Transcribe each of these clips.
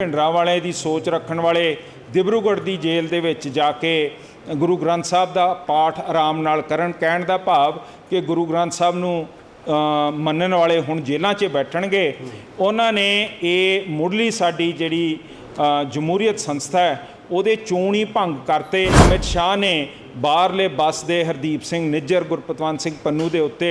ਭਿੰਡਰਾਂ ਵਾਲੇ ਦੀ ਸੋਚ ਰੱਖਣ ਵਾਲੇ ਦਿਬਰੂਗੜ੍ਹ ਦੀ ਜੇਲ੍ਹ ਦੇ ਵਿੱਚ ਜਾ ਕੇ ਗੁਰੂ ਗ੍ਰੰਥ ਸਾਹਿਬ ਦਾ ਪਾਠ ਆਰਾਮ ਨਾਲ ਕਰਨ, ਕਹਿਣ ਦਾ ਭਾਵ ਕਿ ਗੁਰੂ ਗ੍ਰੰਥ ਸਾਹਿਬ ਨੂੰ ਮੰਨਣ ਵਾਲੇ ਹੁਣ ਜੇਲ੍ਹਾਂ 'ਚ ਬੈਠਣਗੇ। ਉਹਨਾਂ ਨੇ ਇਹ ਮੁੱਢਲੀ ਸਾਡੀ ਜਿਹੜੀ ਜਮਹੂਰੀਅਤ ਸੰਸਥਾ ਹੈ, ਉਹਦੇ ਚੋਣ ਹੀ ਭੰਗ ਕਰਤੇ। ਅਮਿਤ ਸ਼ਾਹ ਨੇ ਬਾਹਰਲੇ ਬੱਸ ਦੇ ਹਰਦੀਪ ਸਿੰਘ ਨਿੱਜਰ ਗੁਰਪਤਵੰਤ ਸਿੰਘ ਪੰਨੂ ਦੇ ਉੱਤੇ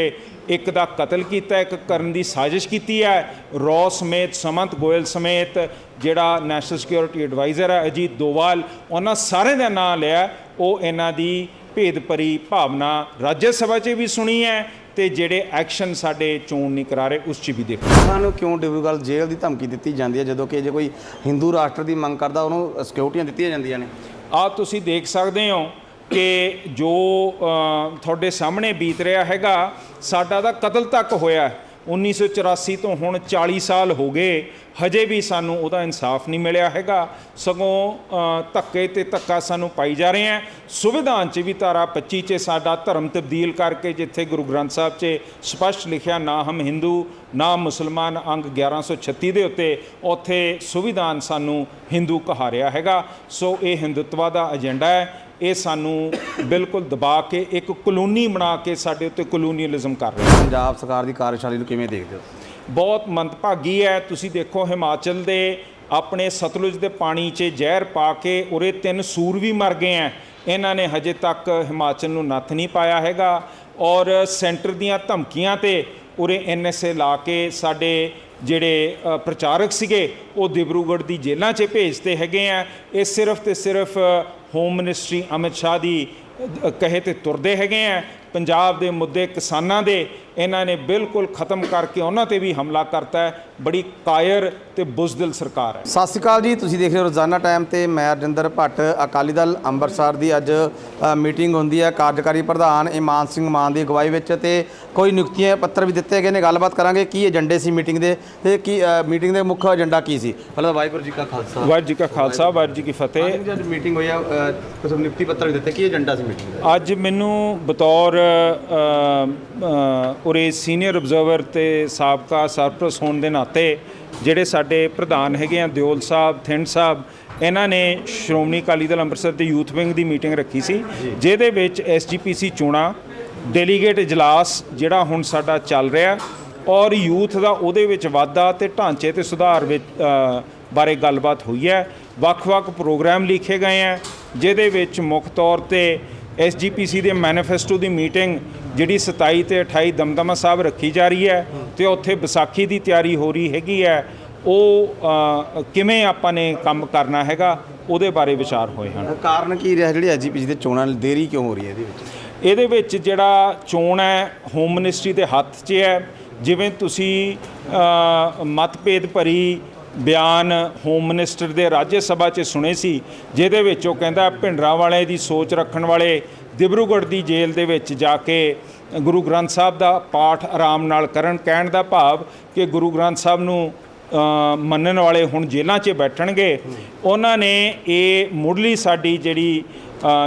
ਇੱਕ ਦਾ ਕਤਲ ਕੀਤਾ ਇੱਕ ਕਰਨ ਦੀ ਸਾਜ਼ਿਸ਼ ਕੀਤੀ ਹੈ। ਰੌ ਸਮੇਤ ਸਮੰਤ ਗੋਇਲ ਸਮੇਤ ਜਿਹੜਾ ਨੈਸ਼ਨਲ ਸਿਕਿਉਰਿਟੀ ਐਡਵਾਈਜ਼ਰ ਹੈ ਅਜੀਤ ਦੋਵਾਲ ਉਹਨਾਂ ਸਾਰੇ ਦਾ ਨਾਮ ਲਿਆ। ਉਹ ਇਹਨਾਂ ਦੀ ਭੇਦ ਭਰੀ ਭਾਵਨਾ ਰਾਜ ਸਭਾ 'ਚ ਵੀ ਸੁਣੀ ਹੈ ਤੇ ਜਿਹੜੇ ਐਕਸ਼ਨ ਸਾਡੇ ਚੋਣ ਨਹੀਂ ਕਰਾ ਰਹੇ ਉਸ 'ਚ ਵੀ ਦੇਖੋ। ਨੂੰ ਕਿਉਂ ਡਿਬਰੂਗੜ੍ਹ ਜੇਲ੍ਹ ਦੀ ਧਮਕੀ ਦਿੱਤੀ ਜਾਂਦੀ ਹੈ ਜਦੋਂ ਕਿ ਜੇ ਕੋਈ ਹਿੰਦੂ ਰਾਸ਼ਟਰ ਦੀ ਮੰਗ ਕਰਦਾ ਉਹਨੂੰ ਸਿਕਿਉਰਟੀਆਂ ਦਿੱਤੀਆਂ ਜਾਂਦੀਆਂ ਨੇ? ਆ ਤੁਸੀਂ ਦੇਖ ਸਕਦੇ ਹੋ ਕਿ ਜੋ ਤੁਹਾਡੇ ਸਾਹਮਣੇ ਬੀਤ ਰਿਹਾ ਹੈਗਾ, ਸਾਡਾ ਤਾਂ ਕਤਲ ਤੱਕ ਹੋਇਆ 1984 ਤੋਂ ਹੁਣ 40 ਸਾਲ ਹੋ ਗਏ, ਹਜੇ ਵੀ ਸਾਨੂੰ ਉਹਦਾ ਇਨਸਾਫ ਨਹੀਂ ਮਿਲਿਆ ਹੈਗਾ। ਸਗੋਂ ਧੱਕੇ ਤੇ ਧੱਕਾ ਸਾਨੂੰ ਪਾਈ ਜਾ ਰਹੇ ਹੈ। ਸੰਵਿਧਾਨ 'ਚ ਵੀ ਧਾਰਾ 25 'ਚ ਸਾਡਾ ਧਰਮ ਤਬਦੀਲ ਕਰਕੇ ਜਿੱਥੇ ਗੁਰੂ ਗ੍ਰੰਥ ਸਾਹਿਬ 'ਚ ਸਪਸ਼ਟ ਲਿਖਿਆ, ਨਾ ਹਮ ਹਿੰਦੂ, ਨਾ ਮੁਸਲਮਾਨ ਅੰਗ 1136 ਦੇ ਉੱਤੇ, ਉੱਥੇ ਸੰਵਿਧਾਨ ਸਾਨੂੰ ਹਿੰਦੂ ਕਹਾ ਰਿਹਾ ਹੈਗਾ। ਸੋ ਇਹ ਹਿੰਦੁਤਵਾ ਦਾ ਏਜੰਡਾ ਹੈ। ਇਹ ਸਾਨੂੰ ਬਿਲਕੁਲ ਦਬਾ ਕੇ ਇੱਕ ਕਲੋਨੀ ਬਣਾ ਕੇ ਸਾਡੇ ਉੱਤੇ ਕਲੋਨੀਅਲਿਜ਼ਮ ਕਰ ਰਿਹਾ ਹੈ ਪੰਜਾਬ ਸਰਕਾਰ ਦੀ ਕਾਰਜਸ਼ਾਲੀ ਨੂੰ ਕਿਵੇਂ ਦੇਖਦੇ ਹੋ? ਬਹੁਤ ਮੰਦਭਾਗੀ ਹੈ। ਤੁਸੀਂ ਦੇਖੋ ਹਿਮਾਚਲ ਦੇ ਆਪਣੇ ਸਤਲੁਜ ਦੇ ਪਾਣੀ 'ਚ ਜ਼ਹਿਰ ਪਾ ਕੇ ਉਰੇ ਤਿੰਨ ਸੂਰ ਵੀ ਮਰ ਗਏ ਹੈ ਇਹਨਾਂ ਨੇ ਹਜੇ ਤੱਕ ਹਿਮਾਚਲ ਨੂੰ ਨੱਥ ਨਹੀਂ ਪਾਇਆ ਹੈਗਾ ਔਰ ਸੈਂਟਰ ਦੀਆਂ ਧਮਕੀਆਂ ਤੇ ਉਰੇ ਐਨਐਸਏ ਲਾ ਕੇ ਸਾਡੇ ਜਿਹੜੇ ਪ੍ਰਚਾਰਕ ਸੀਗੇ ਉਹ ਦਿਬਰੂਗੜ੍ਹ ਦੀ ਜੇਲ੍ਹਾਂ 'ਚ ਭੇਜਦੇ ਹੈਗੇ ਆ ਇਹ ਸਿਰਫ ਤੇ ਸਿਰਫ ਹੋਮ ਮਿਨਿਸਟਰੀ ਅਮਿਤ ਸ਼ਾਹ ਦੀ ਕਹੇ ਤੇ ਤੁਰਦੇ ਹੈਗੇ ਆ। ਪੰਜਾਬ ਦੇ ਮੁੱਦੇ ਕਿਸਾਨਾਂ ਦੇ ਇਹਨਾਂ ਨੇ ਬਿਲਕੁਲ ਖਤਮ ਕਰਕੇ ਉਹਨਾਂ ਤੇ ਵੀ ਹਮਲਾ ਕਰਤਾ ਹੈ। ਬੜੀ ਕਾਇਰ ਤੇ ਬੁਜ਼ਦਿਲ ਸਰਕਾਰ ਹੈ। ਸਤਿ ਸ਼੍ਰੀ ਅਕਾਲ ਜੀ ਤੁਸੀਂ ਦੇਖ ਰਹੇ ਹੋ ਰੋਜ਼ਾਨਾ ਟਾਈਮ ਤੇ ਮੈਂ ਰਜਿੰਦਰ ਭੱਟ ਅਕਾਲੀ ਦਲ ਅੰਮ੍ਰਿਤਸਰ ਦੀ ਅੱਜ ਮੀਟਿੰਗ ਹੁੰਦੀ ਹੈ। ਕਾਰਜਕਾਰੀ ਪ੍ਰਧਾਨ ਇਮਾਨ ਸਿੰਘ ਮਾਨ ਦੀ ਅਗਵਾਈ ਵਿੱਚ ਤੇ ਕੋਈ ਨਿਯੁਕਤੀਆਂ ਪੱਤਰ ਵੀ ਦਿੱਤੇ ਗਏ ਨੇ। ਗੱਲਬਾਤ ਕਰਾਂਗੇ ਕੀ ਏਜੰਡੇ ਸੀ ਮੀਟਿੰਗ ਦੇ ਤੇ ਕੀ ਮੀਟਿੰਗ ਦੇ ਮੁੱਖ ਏਜੰਡਾ ਕੀ ਸੀ? ਪਹਿਲਾਂ ਵਾਹਿਗੁਰੂ ਜੀ ਕਾ ਖਾਲਸਾ। ਵਾਹਿਗੁਰੂ ਜੀ ਕਾ ਖਾਲਸਾ ਵਾਹਿਗੁਰੂ ਜੀ ਕੀ ਫਤਿਹ। ਜਦ ਮੀਟਿੰਗ ਹੋਈ ਆ ਕੁਝ ਨਿਯੁਕਤੀ ਪੱਤਰ ਵੀ ਦਿੱਤੇ। ਕੀ ਏਜੰਡਾ ਸੀ ਮੀਟਿੰਗ ਦਾ? ਅੱਜ ਮੈਨੂੰ ਬਤੌਰ ਅ, ਉਰੇ ਸੀਨੀਅਰ ਆਬਜ਼ਰਵਰ ਤੇ ਸਾਬਕਾ ਸਰਪ੍ਰਸ ਹੋਣ ਦੇ ਨਾਤੇ ਜਿਹੜੇ ਸਾਡੇ ਪ੍ਰਧਾਨ ਹੈਗੇ ਆ ਦਿਓਲ ਸਾਹਿਬ ਥਿੰਡ ਸਾਹਿਬ ਇਹਨਾਂ ਨੇ ਸ਼੍ਰੋਮਣੀ ਅਕਾਲੀ ਦਲ ਅੰਮ੍ਰਿਤਸਰ ਦੇ ਯੂਥ ਵਿੰਗ ਦੀ ਮੀਟਿੰਗ ਰੱਖੀ ਸੀ ਜਿਹਦੇ ਵਿੱਚ ਐਸਜੀਪੀਸੀ ਚੋਣਾਂ ਡੈਲੀਗੇਟ ਇਜਲਾਸ ਜਿਹੜਾ ਹੁਣ ਸਾਡਾ ਚੱਲ ਰਿਹਾ ਔਰ ਯੂਥ ਦਾ ਉਹਦੇ ਵਿੱਚ ਵਾਧਾ ਤੇ ਢਾਂਚੇ ਤੇ ਸੁਧਾਰ ਵਿੱਚ ਬਾਰੇ ਗੱਲਬਾਤ ਹੋਈ ਹੈ। ਵੱਖ-ਵੱਖ ਪ੍ਰੋਗਰਾਮ ਲਿਖੇ ਗਏ ਹੈ ਜਿਹਦੇ ਵਿੱਚ ਮੁੱਖ ਤੌਰ ਤੇ ਐਸਜੀਪੀਸੀ ਦੇ ਮੈਨੀਫੈਸਟੋ ਦੀ ਮੀਟਿੰਗ ਜਿਹੜੀ 27 ਤੇ 28 ਦਮਦਮਾ ਸਾਹਿਬ ਰੱਖੀ ਜਾ ਰਹੀ ਹੈ ਤੇ ਉੱਥੇ ਵਿਸਾਖੀ ਦੀ ਤਿਆਰੀ ਹੋ ਰਹੀ ਹੈਗੀ ਹੈ। ਉਹ ਕਿਵੇਂ ਆਪਾਂ ਨੇ ਕੰਮ ਕਰਨਾ ਹੈਗਾ ਉਹਦੇ ਬਾਰੇ ਵਿਚਾਰ ਹੋਏ ਹਨ। ਕਾਰਨ ਕੀ ਰਿਹਾ ਜਿਹੜੀ ਐਜੀਪੀਸੀ ਦੇ ਚੋਣਾਂ ਦੇਰੀ ਕਿਉਂ ਹੋ ਰਹੀ ਹੈ ਇਹਦੇ ਵਿੱਚ? ਇਹਦੇ ਵਿੱਚ ਜਿਹੜਾ ਚੋਣ ਹੈ ਹੋਮ ਮਿਨਿਸਟਰੀ ਦੇ ਹੱਥ 'ਚ ਹੈ। ਜਿਵੇਂ ਤੁਸੀਂ ਮਤਭੇਦ ਭਰੀ ਬਿਆਨ ਹੋਮ ਮਿਨਿਸਟਰ ਦੇ ਰਾਜ ਸਭਾ 'ਚ ਸੁਣੇ ਸੀ, ਜਿਹਦੇ ਵਿੱਚ ਉਹ ਕਹਿੰਦਾ ਭਿੰਡਰਾਂ ਵਾਲੇ ਦੀ ਸੋਚ ਰੱਖਣ ਵਾਲੇ ਦਿਬਰੂਗੜ੍ਹ ਦੀ ਜੇਲ੍ਹ ਦੇ ਵਿੱਚ ਜਾ ਕੇ ਗੁਰੂ ਗ੍ਰੰਥ ਸਾਹਿਬ ਦਾ ਪਾਠ ਆਰਾਮ ਨਾਲ ਕਰਨ, ਕਹਿਣ ਦਾ ਭਾਵ ਕਿ ਗੁਰੂ ਗ੍ਰੰਥ ਸਾਹਿਬ ਨੂੰ ਮੰਨਣ ਵਾਲੇ ਹੁਣ ਜੇਲ੍ਹਾਂ 'ਚ ਬੈਠਣਗੇ। ਉਹਨਾਂ ਨੇ ਇਹ ਮੁੱਢਲੀ ਸਾਡੀ ਜਿਹੜੀ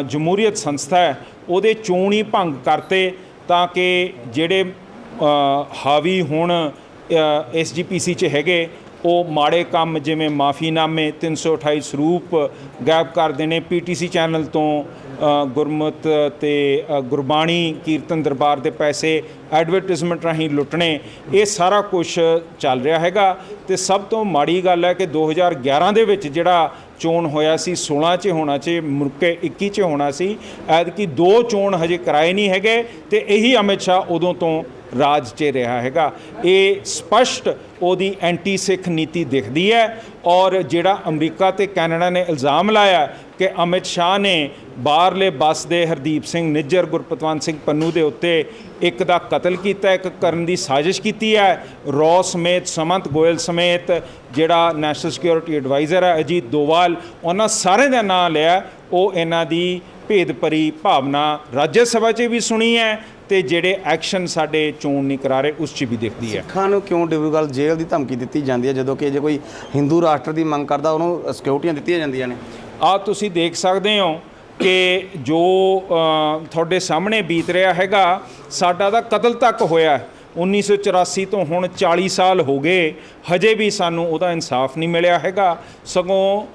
ਜਮਹੂਰੀਅਤ ਸੰਸਥਾ ਹੈ, ਉਹਦੇ ਚੋਣ ਹੀ ਭੰਗ ਕਰਤੇ ਤਾਂ ਕਿ ਜਿਹੜੇ ਹਾਵੀ ਹੁਣ ਐਸਜੀਪੀਸੀ 'ਚ ਹੈਗੇ ਉਹ ਮਾੜੇ ਕੰਮ ਜਿਵੇਂ ਮਾਫੀਨਾਮੇ 328 ਸਰੂਪ ਗਾਇਬ ਕਰ ਦੇਣੇ ਪੀਟੀਸੀ ਚੈਨਲ ਤੋਂ ਗੁਰਮਤ ਤੇ ਗੁਰਬਾਣੀ ਕੀਰਤਨ ਦਰਬਾਰ ਦੇ ਪੈਸੇ ਐਡਵਰਟਾਈਜ਼ਮੈਂਟ ਰਾਹੀਂ ਲੁੱਟਣੇ, ਇਹ ਸਾਰਾ ਕੁਝ ਚੱਲ ਰਿਹਾ ਹੈਗਾ। ਤੇ ਸਭ ਤੋਂ ਮਾੜੀ ਗੱਲ ਹੈ ਕਿ 2011 ਦੇ ਵਿੱਚ ਜਿਹੜਾ ਚੋਣ ਹੋਇਆ ਸੀ 16 ਚ ਹੋਣਾ ਚ ਮੁਰਕੇ 21 ਚ ਹੋਣਾ ਸੀ, ਐਤਕੀ ਦੋ ਚੋਣ ਹਜੇ ਕਰਾਏ ਨਹੀਂ ਹੈਗੇ ਤੇ ਇਹੀ ਅਮਿਤ ਸ਼ਾਹ ਉਦੋਂ ਤੋਂ ਰਾਜ 'ਚ ਰਿਹਾ ਹੈਗਾ। ਇਹ ਸਪਸ਼ਟ ਉਹਦੀ ਐਂਟੀ ਸਿੱਖ ਨੀਤੀ ਦਿਖਦੀ ਹੈ ਔਰ ਜਿਹੜਾ ਅਮਰੀਕਾ ਤੇ ਕੈਨੇਡਾ ਨੇ ਇਲਜ਼ਾਮ ਲਾਇਆ ਕਿ ਅਮਿਤ ਸ਼ਾਹ ਨੇ ਬਾਹਰਲੇ ਬੱਸ ਦੇ ਹਰਦੀਪ ਸਿੰਘ ਨਿੱਜਰ, ਗੁਰਪਤਵੰਤ ਸਿੰਘ ਪੰਨੂ ਦੇ ਉੱਤੇ ਇੱਕ ਦਾ ਕਤਲ ਕੀਤਾ, ਇੱਕ ਕਰਨ ਦੀ ਸਾਜ਼ਿਸ਼ ਕੀਤੀ ਹੈ। ਰੌ ਸਮੇਤ, ਸਮੰਤ ਗੋਇਲ ਸਮੇਤ ਜਿਹੜਾ ਨੈਸ਼ਨਲ ਸਿਕਿਉਰਿਟੀ ਐਡਵਾਈਜ਼ਰ ਹੈ ਅਜੀਤ ਦੋਵਾਲ ਉਹਨਾਂ ਸਾਰੇ ਦਾ ਨਾਂ ਲਿਆ। ਉਹ ਇਹਨਾਂ ਦੀ ਭੇਦਭਰੀ ਭਾਵਨਾ ਰਾਜ ਸਭਾ 'ਚ ਵੀ ਸੁਣੀ ਹੈ। ਤੇ ਜਿਹੜੇ ਐਕਸ਼ਨ ਸਾਡੇ ਚੋਣ ਨਹੀਂ ਕਰਾ ਰਹੇ ਉਸ 'ਚ ਵੀ ਦਿਖਦੀ ਹੈ। ਸਿੱਖਾਂ ਨੂੰ ਕਿਉਂ ਡਿਬਰੂਗੜ੍ਹ ਜੇਲ੍ਹ ਦੀ ਧਮਕੀ ਦਿੱਤੀ ਜਾਂਦੀ ਹੈ ਜਦੋਂ ਕਿ ਜੇ ਕੋਈ ਹਿੰਦੂ ਰਾਸ਼ਟਰ ਦੀ ਮੰਗ ਕਰਦਾ ਉਹਨੂੰ ਸਿਕਿਉਰਟੀਆਂ ਦਿੱਤੀਆਂ ਜਾਂਦੀਆਂ ਨੇ? ਆ ਤੁਸੀਂ ਦੇਖ ਸਕਦੇ ਹੋ ਕਿ ਜੋ ਤੁਹਾਡੇ ਸਾਹਮਣੇ ਬੀਤ ਰਿਹਾ ਹੈਗਾ ਸਾਡਾ ਤਾਂ ਕਤਲ ਤੱਕ ਹੋਇਆ 1984 ਤੋਂ ਹੁਣ 40 ਸਾਲ ਹੋ ਗਏ, ਹਜੇ ਵੀ ਸਾਨੂੰ ਉਹਦਾ ਇਨਸਾਫ ਨਹੀਂ ਮਿਲਿਆ ਹੈਗਾ। ਸਗੋਂ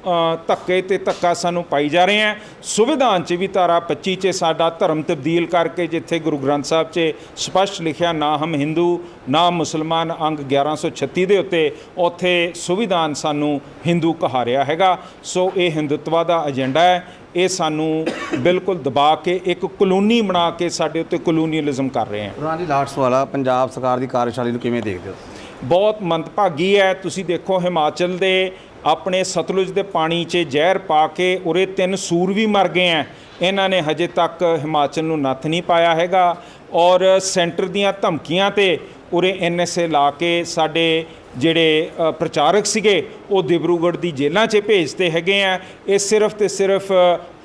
ਧੱਕੇ ਤੇ ਧੱਕਾ ਸਾਨੂੰ ਪਾਈ ਜਾ ਰਹੇ ਹੈ। ਸੰਵਿਧਾਨ 'ਚ ਵੀ ਧਾਰਾ 25 'ਚ ਸਾਡਾ ਧਰਮ ਤਬਦੀਲ ਕਰਕੇ ਜਿੱਥੇ ਗੁਰੂ ਗ੍ਰੰਥ ਸਾਹਿਬ 'ਚ ਸਪਸ਼ਟ ਲਿਖਿਆ, ਨਾ ਹਮ ਹਿੰਦੂ, ਨਾ ਮੁਸਲਮਾਨ ਅੰਗ 1136 ਦੇ ਉੱਤੇ, ਉੱਥੇ ਸੰਵਿਧਾਨ ਸਾਨੂੰ ਹਿੰਦੂ ਕਹਾ ਰਿਹਾ ਹੈਗਾ। ਸੋ ਇਹ ਹਿੰਦੁਤਵਾ ਦਾ ਏਜੰਡਾ ਹੈ। ਇਹ ਸਾਨੂੰ ਬਿਲਕੁਲ ਦਬਾ ਕੇ ਇੱਕ ਕਲੋਨੀ ਬਣਾ ਕੇ ਸਾਡੇ ਉੱਤੇ ਕਲੋਨੀਅਲਿਜ਼ਮ ਕਰ ਰਹੇ ਹੈ। ਪ੍ਰਧਾਨ ਜੀ ਲਾਸਟ ਸਵਾਲ ਆ ਪੰਜਾਬ ਸਰਕਾਰ ਦੀ ਕਾਰਜਸ਼ਾਲੀ ਨੂੰ ਕਿਵੇਂ ਦੇਖਦੇ ਹੋ? ਬਹੁਤ ਮੰਦਭਾਗੀ ਹੈ। ਤੁਸੀਂ ਦੇਖੋ ਹਿਮਾਚਲ ਦੇ ਆਪਣੇ ਸਤਲੁਜ ਦੇ ਪਾਣੀ 'ਚ ਜ਼ਹਿਰ ਪਾ ਕੇ ਉਰੇ ਤਿੰਨ ਸੂਰ ਵੀ ਮਰ ਗਏ ਹੈ। ਇਹਨਾਂ ਨੇ ਹਜੇ ਤੱਕ ਹਿਮਾਚਲ ਨੂੰ ਨੱਥ ਨਹੀਂ ਪਾਇਆ ਹੈਗਾ ਔਰ ਸੈਂਟਰ ਦੀਆਂ ਧਮਕੀਆਂ ਤੇ ਉਰੇ ਐਨਐਸਏ ਲਾ ਕੇ ਸਾਡੇ ਜਿਹੜੇ ਪ੍ਰਚਾਰਕ ਸੀਗੇ, ਉਹ ਦਿਬਰੂਗੜ੍ਹ ਦੀ ਜੇਲ੍ਹਾਂ 'ਚ ਭੇਜਦੇ ਹੈਗੇ ਆ। ਇਹ ਸਿਰਫ ਤੇ ਸਿਰਫ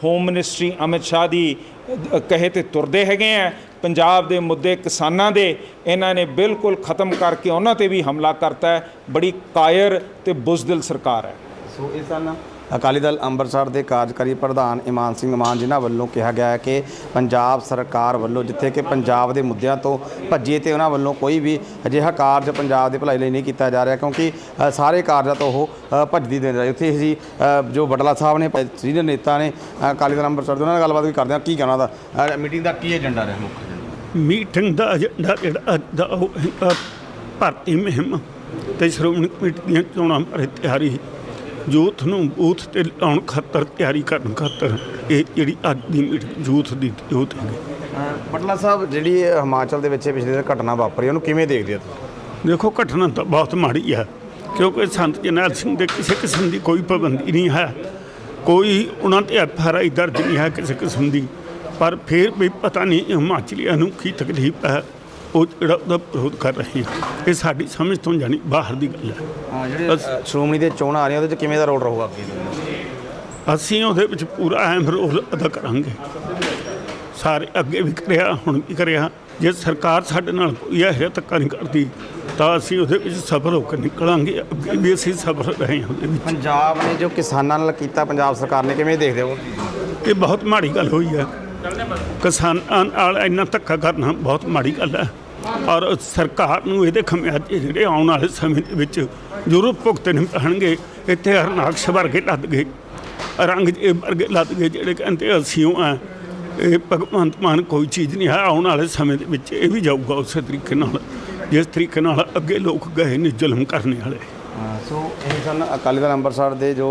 ਹੋਮ ਮਿਨਿਸਟਰੀ ਅਮਿਤ ਸ਼ਾਹ ਦੀ ਕਹੇ ਤੇ ਤੁਰਦੇ ਹੈਗੇ ਆ। ਪੰਜਾਬ ਦੇ ਮੁੱਦੇ ਕਿਸਾਨਾਂ ਦੇ, ਇਹਨਾਂ ਨੇ ਬਿਲਕੁਲ ਖਤਮ ਕਰਕੇ ਉਹਨਾਂ ਤੇ ਵੀ ਹਮਲਾ ਕਰਤਾ ਹੈ। ਬੜੀ ਕਾਇਰ ਤੇ ਬੁਜ਼ਦਿਲ ਸਰਕਾਰ ਹੈ। ਸੋ ਇਹ ਸਨ ਅਕਾਲੀ ਦਲ ਅੰਮ੍ਰਿਤਸਰ ਦੇ ਕਾਰਜਕਾਰੀ ਪ੍ਰਧਾਨ ਇਮਾਨ ਸਿੰਘ ਮਾਨ ਜਿਨ੍ਹਾਂ ਵੱਲੋਂ ਕਿਹਾ ਗਿਆ ਹੈ ਕਿ ਪੰਜਾਬ ਸਰਕਾਰ ਵੱਲੋਂ ਜਿੱਥੇ ਕਿ ਪੰਜਾਬ ਦੇ ਮੁੱਦਿਆਂ ਤੋਂ ਭੱਜੇ ਤੇ ਉਹਨਾਂ ਵੱਲੋਂ ਕੋਈ ਵੀ ਅਜਿਹਾ ਕਾਰਜ ਪੰਜਾਬ ਦੇ ਭਲਾਈ ਲਈ ਨਹੀਂ ਕੀਤਾ ਜਾ ਰਿਹਾ ਕਿਉਂਕਿ ਸਾਰੇ ਕਾਰਜਾਂ ਤੋਂ ਉਹ ਭੱਜਦੀ ਦੇ ਰਹੇ। ਉੱਥੇ ਅਸੀਂ ਜੋ ਬਟਲਾ ਸਾਹਿਬ ਨੇ ਸੀਨੀਅਰ ਨੇਤਾ ਨੇ ਅਕਾਲੀ ਦਲ ਅੰਮ੍ਰਿਤਸਰ ਦੇ ਉਹਨਾਂ ਨਾਲ ਗੱਲਬਾਤ ਵੀ ਕਰਦੇ ਹਾਂ। ਕੀ ਕਹਿਣਾ ਦਾ ਮੀਟਿੰਗ ਦਾ ਕੀ ਏਜੰਡਾ ਰਿਹਾ ਮੁੱਖ ਮੀਟਿੰਗ ਦਾ ਏਜੰਡਾ ਜਿਹੜਾ ਅੱਜ ਦਾ ਮੁਹਿੰਮ ਤੇ ਸ਼੍ਰੋਮਣੀ ਕਮੇਟੀ ਦੀਆਂ ਚੋਣਾਂ ਬਾਰੇ ਤਿਆਰੀ ਯੂਥ ਨੂੰ ਬੂਥ ਤੇ ਲਾਉਣ ਖਾਤਰ ਤਿਆਰੀ ਕਰਨ ਖਾਤਰ ਇਹ ਜਿਹੜੀ ਅੱਜ ਦੀ ਮੀਟਿੰਗ ਯੂਥ ਦੀ ਯੂਥ ਹੈਗੀ। ਬਟਲਾ ਸਾਹਿਬ ਜਿਹੜੀ ਹਿਮਾਚਲ ਦੇ ਵਿੱਚ ਪਿਛਲੇ ਦਿਨ ਘਟਨਾ ਵਾਪਰੀ ਉਹਨੂੰ ਕਿਵੇਂ ਦੇਖਦੇ ਹੋ ਦੇਖੋ ਘਟਨਾ ਤਾਂ ਬਹੁਤ ਮਾੜੀ ਹੈ ਕਿਉਂਕਿ ਸੰਤ ਜਰਨੈਲ ਸਿੰਘ ਦੇ ਕਿਸੇ ਕਿਸਮ ਦੀ ਕੋਈ ਪਾਬੰਦੀ ਨਹੀਂ ਹੈ। ਕੋਈ ਉਹਨਾਂ ਤੇ ਐਫ ਆਰ ਆਈ ਦਰਜ ਨਹੀਂ ਹੈ ਕਿਸੇ ਕਿਸਮ ਦੀ ਪਰ ਫਿਰ ਵੀ ਪਤਾ ਨਹੀਂ ਹਿਮਾਚਲੀਆਂ ਨੂੰ ਕੀ ਤਕਲੀਫ ਹੈ। ਉਹ ਜਿਹੜਾ ਉਹਦਾ ਵਿਰੋਧ ਕਰ ਰਹੇ ਆ ਇਹ ਸਾਡੀ ਸਮਝ ਤੋਂ ਜਾਣੀ ਬਾਹਰ ਦੀ ਗੱਲ ਹੈ ਹਾਂ ਜਿਹੜੇ ਅ, ਸ਼੍ਰੋਮਣੀ ਦੇ ਚੋਣਾਂ ਆ ਰਹੀਆਂ ਉਹਦੇ ਚ ਕਿਵੇਂ ਦਾ ਰੋਲ ਰਹੂਗਾ ਅੱਗੇ? ਅਸੀਂ ਉਹਦੇ ਵਿੱਚ ਪੂਰਾ ਅਹਿਮ ਰੋਲ ਅਦਾ ਕਰਾਂਗੇ। ਸਾਰੇ ਅੱਗੇ ਵੀ ਕਰਿਆ ਹੁਣ ਵੀ ਕਰਿਆ। ਜੇ ਸਰਕਾਰ ਸਾਡੇ ਨਾਲ ਕੋਈ ਇਹ ਧੱਕਾ ਨਹੀਂ ਕਰਦੀ ਤਾਂ ਅਸੀਂ ਉਹਦੇ ਵਿੱਚ ਸਫਲ ਹੋ ਕੇ ਨਿਕਲਾਂਗੇ। ਅੱਗੇ ਵੀ ਅਸੀਂ ਸਫਲ ਰਹੇ ਹਾਂ ਉਹਦੇ ਵਿੱਚ। ਪੰਜਾਬ ਨੇ ਜੋ ਕਿਸਾਨਾਂ ਨਾਲ ਕੀਤਾ ਪੰਜਾਬ ਸਰਕਾਰ ਨੇ ਕਿਵੇਂ ਦੇਖਦੇ ਹੋ? ਇਹ ਬਹੁਤ ਮਾੜੀ ਗੱਲ ਹੋਈ ਹੈ ਕਿਸਾਨਾਂ ਨਾਲ ਇੰਨਾ ਧੱਕਾ ਕਰਨਾ ਬਹੁਤ ਮਾੜੀ ਗੱਲ ਹੈ। ਔਰ ਸਰਕਾਰ ਨੂੰ ਇਹਦੇ ਖਮਿਆਜੇ ਜਿਹੜੇ ਆਉਣ ਵਾਲੇ ਸਮੇਂ ਦੇ ਵਿੱਚ ਜ਼ਰੂਰ ਭੁਗਤਣੇ ਪੈਣਗੇ। ਇੱਥੇ ਹਰਨਾਕਸ਼ ਵਰਗੇ ਲੱਦ ਗਏ। ਰੰਗ ਜੇ ਵਰਗੇ ਲੱਦ ਗਏ, ਜਿਹੜੇ ਕਹਿੰਦੇ ਅਸੀਂ ਉਹ ਆ, ਇਹ ਭਗਵੰਤ ਮਾਨ ਕੋਈ ਚੀਜ਼ ਨਹੀਂ ਹੈ। ਆਉਣ ਵਾਲੇ ਸਮੇਂ ਦੇ ਵਿੱਚ ਇਹ ਵੀ ਜਾਊਗਾ ਉਸੇ ਤਰੀਕੇ ਨਾਲ, ਜਿਸ ਤਰੀਕੇ ਨਾਲ ਅੱਗੇ ਲੋਕ ਗਏ ਨੇ ਜ਼ੁਲਮ ਕਰਨੇ ਵਾਲੇ। ਸੋ ਇਹ ਸਨ ਅਕਾਲੀ ਦਲ ਅੰਮ੍ਰਿਤਸਰ ਦੇ ਜੋ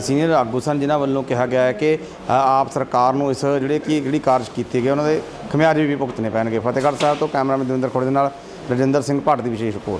ਸੀਨੀਅਰ ਆਗੂ ਸਨ, ਜਿਨ੍ਹਾਂ ਵੱਲੋਂ ਕਿਹਾ ਗਿਆ ਹੈ ਕਿ ਆਪ ਸਰਕਾਰ ਨੂੰ ਇਸ ਜਿਹੜੇ ਕਿ, ਜਿਹੜੀ ਕਾਰਜ ਕੀਤੇ ਗਏ ਉਹਨਾਂ ਦੇ ਖਮਿਆਜੇ ਵੀ ਭੁਗਤਣੇ ਪੈਣਗੇ। ਫਤਿਹਗੜ੍ਹ ਸਾਹਿਬ ਤੋਂ ਕੈਮਰਾਮੈਨ ਦਵਿੰਦਰ ਖੋੜੇ ਦੇ ਨਾਲ ਰਜਿੰਦਰ ਸਿੰਘ ਭੱਟ ਦੀ ਵਿਸ਼ੇਸ਼ ਰਿਪੋਰਟ।